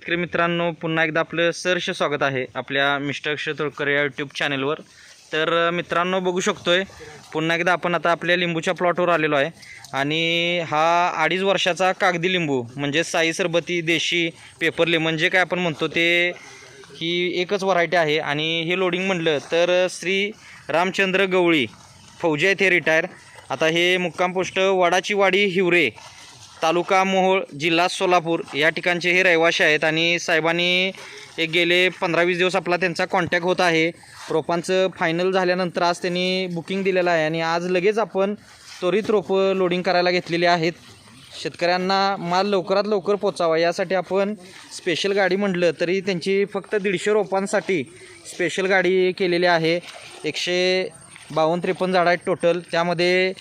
शेतकरी मित्रांनो पुन्हा एकदा आपलं सहर्ष स्वागत आहे आपल्या मिस्टर अक्षय तोडकर या यूट्यूब चॅनलवर तर मित्रांनो बघू शकतो आहे पुन्हा एकदा आपण आता आपल्या लिंबूच्या प्लॉटवर आलेलो आहे. आणि हा अडीच वर्षाचा कागदी लिंबू म्हणजे साई सरबती देशी पेपर लेमन जे काय आपण म्हणतो ते ही एकच व्हरायटी आहे. आणि हे लोडिंग म्हटलं तर श्री रामचंद्र गवळी फौजी आहेत हे रिटायर आता हे मुक्काम पोस्ट वडाची वाडी हिवरे तालुका मोहोळ जिल्हा सोलापूर या ठिकाणचे हे रहिवाशी आहेत आणि साहेबांनी एक गेले पंधरा वीस दिवस आपला त्यांचा कॉन्टॅक्ट होत आहे. रोपांचं फायनल झाल्यानंतर आज त्यांनी बुकिंग दिलेलं आहे आणि आज लगेच आपण त्वरित रोपं लोडिंग करायला घेतलेली आहेत. शेतकऱ्यांना माल लवकरात लवकर पोचावा यासाठी आपण स्पेशल गाडी म्हटलं तरी त्यांची फक्त दीडशे रोपांसाठी स्पेशल गाडी केलेली आहे. एकशे बावन्न त्रेपन्न झाडं आहेत टोटल त्यामध्ये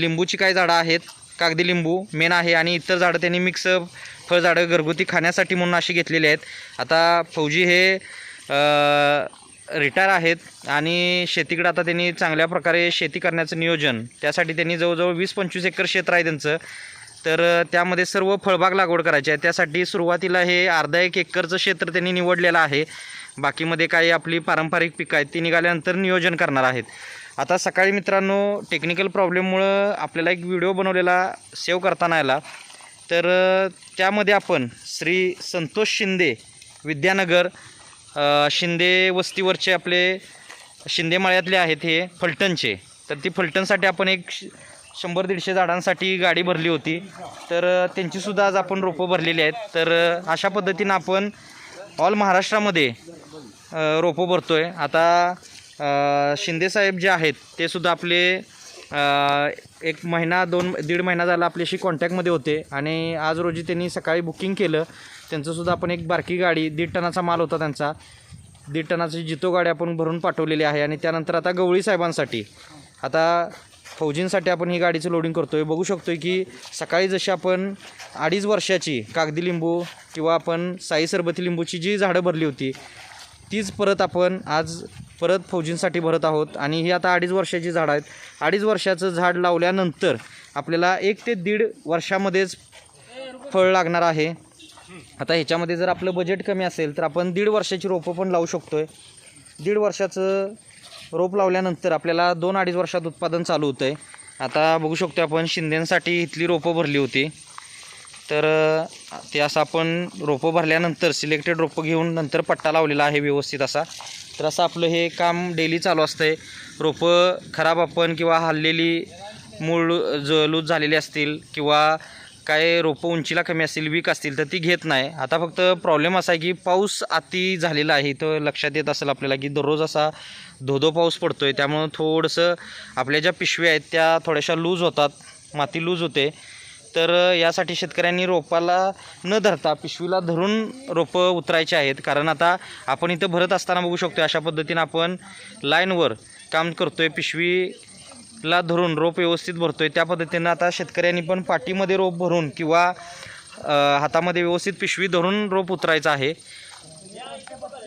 लिंबूची काही झाडं आहेत. कागदी लिंबू मेन आहे आणि इतर झाडं त्यांनी मिक्स फळझाडं घरगुती खाण्यासाठी म्हणून अशी घेतलेली आहेत. आता फौजी हे रिटायर आहेत आणि शेतीकडे आता त्यांनी चांगल्या प्रकारे शेती करण्याचं नियोजन. त्यासाठी त्यांनी जवळजवळ वीस पंचवीस एकर क्षेत्र आहे त्यांचं. तर त्यामध्ये सर्व फळबाग लागवड करायची आहे. त्यासाठी सुरुवातीला हे अर्धा एक एकरचं क्षेत्र त्यांनी निवडलेलं आहे. बाकीमध्ये काही आपली पारंपरिक पिकं आहेत ती निघाल्यानंतर नियोजन करणार आहेत. आता सकाळी मित्रांनो टेक्निकल प्रॉब्लेममुळं आपल्याला एक व्हिडिओ बनवलेला सेव्ह करताना आला. तर त्यामध्ये आपण श्री संतोष शिंदे विद्यानगर शिंदे वस्तीवरचे आपले शिंदे माळ्यातले आहेत हे फलटणचे. तर ती फलटणसाठी आपण एक श- शंभर दीडशे झाडांसाठी गाडी भरली होती. तर त्यांचीसुद्धा आज आपण रोपं भरलेली आहेत. तर अशा पद्धतीनं आपण ऑल महाराष्ट्रामध्ये रोपं भरतो आहे आता शिंदेसाहेब जे आहेत ते सुद्धा आपले एक महिना दोन दीड महिना झाला आपल्याशी कॉन्टॅक्टमध्ये होते. आणि आज रोजी त्यांनी सकाळी बुकिंग केलं. त्यांचंसुद्धा आपण एक बारकी गाडी दीड टनाचा माल होता त्यांचा. दीड टनाची जितो गाडी आपण भरून पाठवलेली आहे. आणि त्यानंतर आता गवळी साहेबांसाठी आता फौजींसाठी आपण ही गाडीचं लोडिंग करतो आहे बघू शकतो आहे की सकाळी जशी आपण अडीच वर्षाची कागदी लिंबू किंवा आपण साई सरबती लिंबूची जी झाडं भरली होती तीच परत आपण आज परत फौजींसाठी भरत आहोत. आणि ही आता अडीच वर्षाची झाडं आहेत. अडीच वर्षाचं झाड लावल्यानंतर आपल्याला एक ते दीड वर्षामध्येच फळ लागणार आहे. आता ह्याच्यामध्ये जर आपलं बजेट कमी असेल तर आपण दीड वर्षाची रोपं पण लावू शकतो आहे दीड वर्षाचं रोप लावल्यानंतर आपल्याला दोन अडीच वर्षात उत्पादन चालू होतं आहे आता बघू शकतो आपण शिंदेंसाठी इथली रोपं भरली होती. तर ते असं आपण रोपं भरल्यानंतर सिलेक्टेड रोपं घेऊन नंतर पट्टा लावलेला आहे व्यवस्थित असा. तर असं आपलं हे काम डेली चालू असतं आहे रोपं खराब आपण किंवा हल्लेली मूळ ज लूज झालेली असतील किंवा काय रोपं उंचीला कमी असतील वीक असतील तर ती घेत नाही. आता फक्त प्रॉब्लेम असा आहे की पाऊस अति झालेला आहे तर लक्षात येत असेल आपल्याला की दररोज असा धोधो पाऊस पडतो आहे त्यामुळं थोडंसं आपल्या ज्या पिशव्या आहेत त्या थोड्याशा लूज होतात माती लूज होते. तर यासाठी शेतकऱ्यांनी रोपाला न धरता पिशवीला धरून रोपं उतरायचे आहेत. कारण आता आपण इथं भरत असताना बघू शकतो अशा पद्धतीनं आपण लाईनवर काम करतो आहे पिशवीला धरून रोप व्यवस्थित भरतो आहे त्या पद्धतीनं आता शेतकऱ्यांनी पण पाठीमध्ये रोप भरून किंवा हातामध्ये व्यवस्थित पिशवी धरून रोप उतरायचं आहे.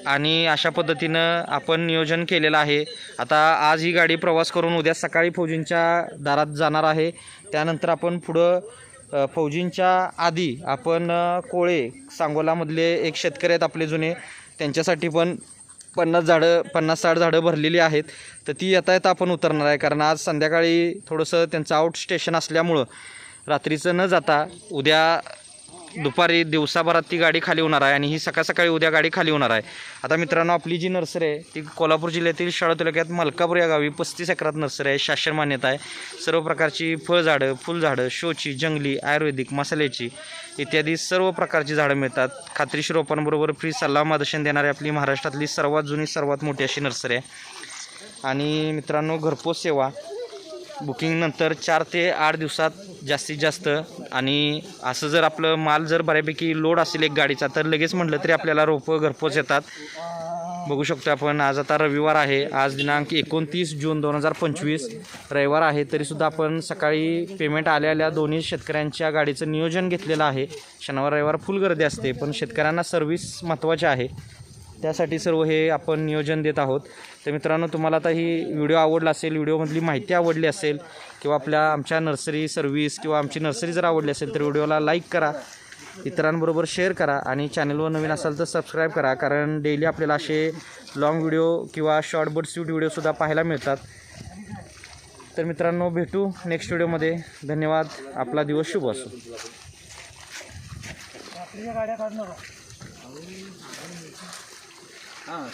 आणि अशा पद्धतीनं आपण नियोजन केलेलं आहे. आता आज ही गाडी प्रवास करून उद्या सकाळी फौजींच्या दारात जाणार आहे. त्यानंतर आपण पुढं फौजींच्या आधी आपण कोळे सांगोलामधले एक शेतकरी आहेत आपले जुने त्यांच्यासाठी पण पन्नास झाडं पन्नास साठ झाडं भरलेली आहेत. तर ती येता येता आपण उतरणार आहे. कारण आज संध्याकाळी थोडंसं त्यांचं आउट स्टेशन असल्यामुळं रात्रीचं न जाता उद्या दुपारी दिवसाभरात ती गाडी खाली होणार आहे आणि ही सकाळ सकाळी उद्या गाडी खाली होणार आहे. आता मित्रांनो आपली जी नर्सरी आहे ती कोल्हापूर जिल्ह्यातील शाळा तालुक्यात मलकापूर या गावी पस्तीस एकरात नर्सरी आहे. शासन मान्यता आहे. सर्व प्रकारची फळझाडं फुलझाडं शोची जंगली आयुर्वेदिक मसाल्याची इत्यादी सर्व प्रकारची झाडं मिळतात. खात्रीशीर रोपांबरोबर फ्री सल्ला मार्गदर्शन देणारी आपली महाराष्ट्रातली सर्वात जुनी सर्वात मोठी अशी नर्सरी आहे. आणि मित्रांनो घरपोच सेवा बुकिंग नंतर चार ते आठ दिवसात जास्तीत जास्त. आणि असं जर आपलं माल जर बऱ्यापैकी लोड असेल एक गाडीचा तर लगेच म्हटलं तरी आपल्याला रोपं घरपोच येतात. बघू शकतो आपण आज आता रविवार आहे. आज दिनांक एकोणतीस जून दोन हजार पंचवीस. रविवार आहे तरीसुद्धा आपण सकाळी पेमेंट आल्या आल्या दोन्ही शेतकऱ्यांच्या गाडीचं नियोजन घेतलेलं आहे. शनिवार रविवार फुल गर्दी असते पण शेतकऱ्यांना सर्व्हिस महत्त्वाची आहे. त्यासाठी सर्व हे आपण नियोजन देत आहोत. तर मित्रांनो तुम्हाला आता ही व्हिडिओ आवडला असेल व्हिडिओमधली माहिती आवडली असेल किंवा आपल्या आमच्या नर्सरी सर्व्हिस किंवा आमची नर्सरी जर आवडली असेल तर व्हिडिओला लाईक करा इतरांबरोबर शेअर करा आणि चॅनलवर नवीन असाल तर सबस्क्राईब करा कारण डेली आपल्याला असे लाँग व्हिडिओ किंवा शॉर्ट बट स्वीट व्हिडिओसुद्धा पाहायला मिळतात. तर मित्रांनो भेटू नेक्स्ट व्हिडिओमध्ये धन्यवाद. आपला दिवस शुभ असो. ಹಾಂ